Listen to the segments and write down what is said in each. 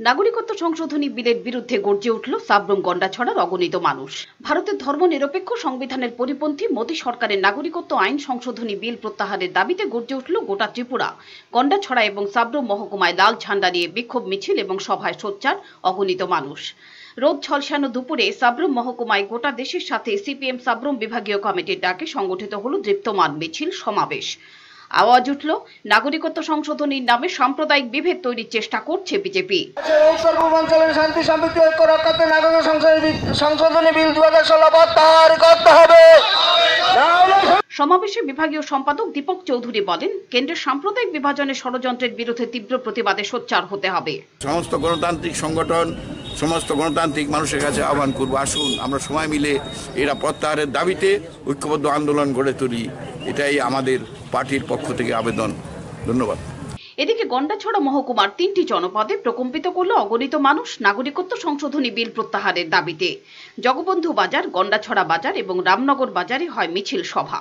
নাগরিকত্ব সংশোধনী বিলের বিরুদ্ধে গর্জে উঠল সাবরুম গন্ডাছড়ার অগণিত মানুষ। ভারতের ধর্মনিরপেক্ষ সংবিধানের পরিপন্থী মোদী সরকারের নাগরিকত্ব আইন সংশোধনী বিল প্রত্যাহারের দাবিতে গর্জে উঠল গোটা ত্রিপুরা। গন্ডাছড়া এবং সাবরুম মহকুমায় লাল ঝান্ডা নিয়ে বিক্ষোভ মিছিল এবং সভায় সোচ্চার অগণিত মানুষ। রোদ ঝলসানো দুপুরে সাবরুম মহকুমায় গোটা দেশের সাথে সিপিএম সাবরুম বিভাগীয় কমিটির ডাকে সংগঠিত হল দীপ্তমান মিছিল সমাবেশ। আওয়াজ উঠল নাগরিকত্ব সংশোধনীর নামে সাম্প্রদায়িক বিভেদ তৈরির চেষ্টা করছে বিজেপি। উত্তর পূর্বাঞ্চলের শান্তি সম্পৃক্তি ঐক্য রক্ষার্থে নাগরিক সংশোধনী- বিল দু হাজার ষোলো প্রত্যাহার করতে হবে। সমাবেশে বিভাগীয় সম্পাদক দীপক চৌধুরী বলেন কেন্দ্রের সাম্প্রদায়িক বিভাজনের ষড়যন্ত্রের বিরুদ্ধে তীব্র প্রতিবাদে সোচ্চার হতে হবে। সমস্ত গণতান্ত্রিক সংগঠন সমস্ত গণতান্ত্রিক মানুষের কাছে আহ্বান করব আসুন আমরা সবাই মিলে এরা প্রত্যাহারের দাবিতে ঐক্যবদ্ধ আন্দোলন গড়ে তুলি। এটাই আমাদের পার্টির পক্ষ থেকে আবেদন। ধন্যবাদ। এদিকে গন্ডাছড়া মহকুমার তিনটি জনপদে প্রকম্পিত করল অগণিত মানুষ নাগরিকত্ব সংশোধনী বিল প্রত্যাহারের দাবিতে। জগবন্ধু বাজার গন্ডাছড়া বাজার এবং রামনগর বাজারে হয় মিছিল সভা।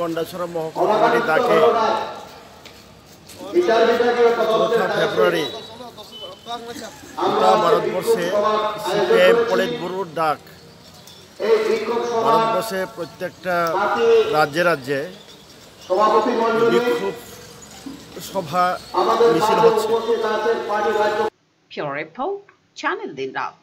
গন্ডাছড়া মহকুমা তাকে চৌঠা ফেব্রুয়ারি গোটা ভারতবর্ষে পলিট ব্যুরোর ডাক। ভারতবর্ষে প্রত্যেকটা রাজ্যে রাজ্যে বিক্ষোভ সভা মিছিল হচ্ছে। চ্যানেল দিন রাত